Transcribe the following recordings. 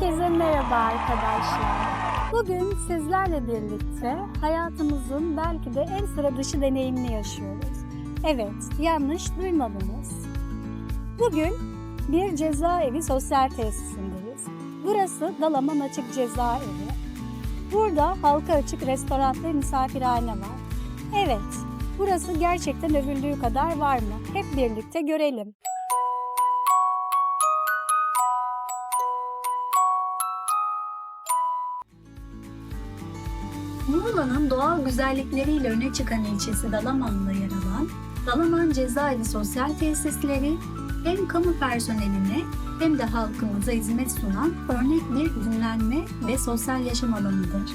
Herkese merhaba arkadaşlar. Bugün sizlerle birlikte hayatımızın belki de en sıra dışı deneyimini yaşıyoruz. Evet, yanlış duymadınız. Bugün bir cezaevi sosyal tesisindeyiz. Burası Dalaman Açık Cezaevi. Burada halka açık restoran ve misafirhane var. Evet, burası gerçekten övüldüğü kadar var mı? Hep birlikte görelim. Muğla'nın doğal güzellikleriyle öne çıkan ilçesi Dalaman'da yer alan Dalaman Cezaevi Sosyal Tesisleri hem kamu personeline hem de halkımıza hizmet sunan örnek bir dinlenme ve sosyal yaşam alanıdır.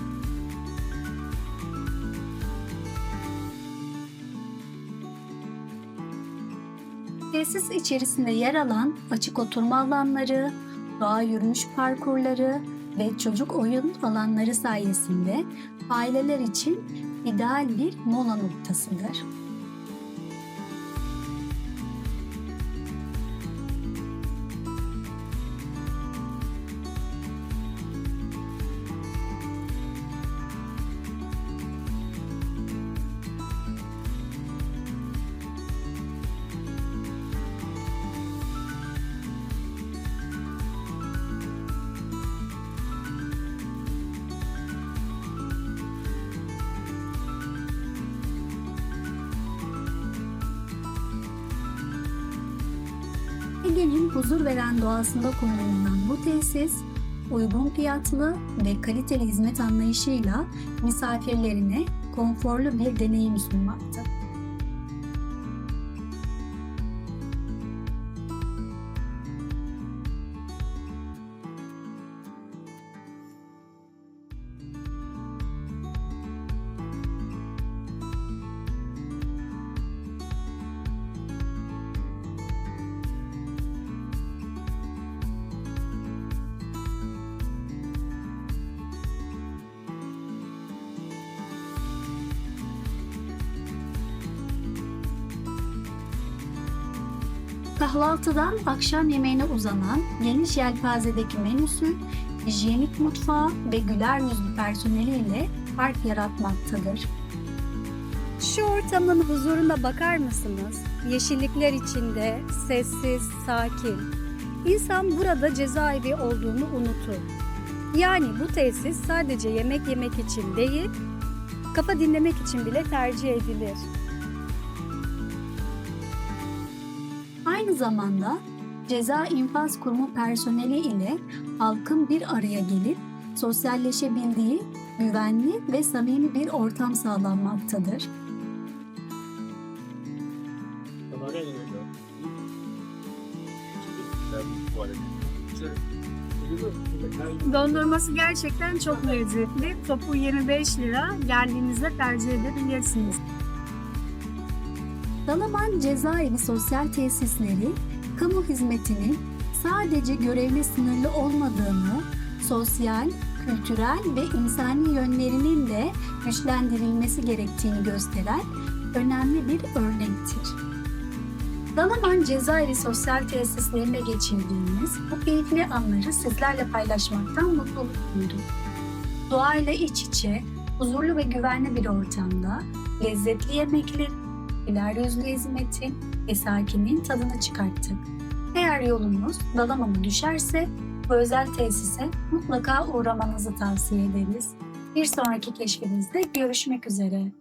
Tesis içerisinde yer alan açık oturma alanları, doğa yürüyüş parkurları ve çocuk oyun alanları sayesinde aileler için ideal bir mola noktasıdır. Ege'nin huzur veren doğasında konumlanan bu tesis, uygun fiyatlı ve kaliteli hizmet anlayışıyla misafirlerine konforlu bir deneyim sunmakta. Kahvaltıdan akşam yemeğine uzanan geniş yelpazedeki menüsü, hijyenik mutfağı ve güler yüzlü personeliyle fark yaratmaktadır. Şu ortamın huzuruna bakar mısınız? Yeşillikler içinde, sessiz, sakin. İnsan burada cezaevi olduğunu unutur. Yani bu tesis sadece yemek yemek için değil, kafa dinlemek için bile tercih edilir. Zamanda ceza infaz kurumu personeli ile halkın bir araya gelip sosyalleşebildiği güvenli ve samimi bir ortam sağlanmaktadır. Dondurması gerçekten çok lezzetli. Topu 25 lira. Geldiğinizde tercih edebilirsiniz. Dalaman Cezaevi Sosyal Tesisleri, kamu hizmetinin sadece görevle sınırlı olmadığını, sosyal, kültürel ve insani yönlerinin de güçlendirilmesi gerektiğini gösteren önemli bir örnektir. Dalaman Cezaevi Sosyal Tesislerinde geçirdiğimiz bu keyifli anları sizlerle paylaşmaktan mutluluk duydum. Doğayla iç içe, huzurlu ve güvenli bir ortamda lezzetli yemekler, güler yüzlü hizmetin ve sakinliğin tadını çıkarttık. Eğer yolunuz Dalaman'a düşerse bu özel tesise mutlaka uğramanızı tavsiye ederiz. Bir sonraki keşfinizde görüşmek üzere.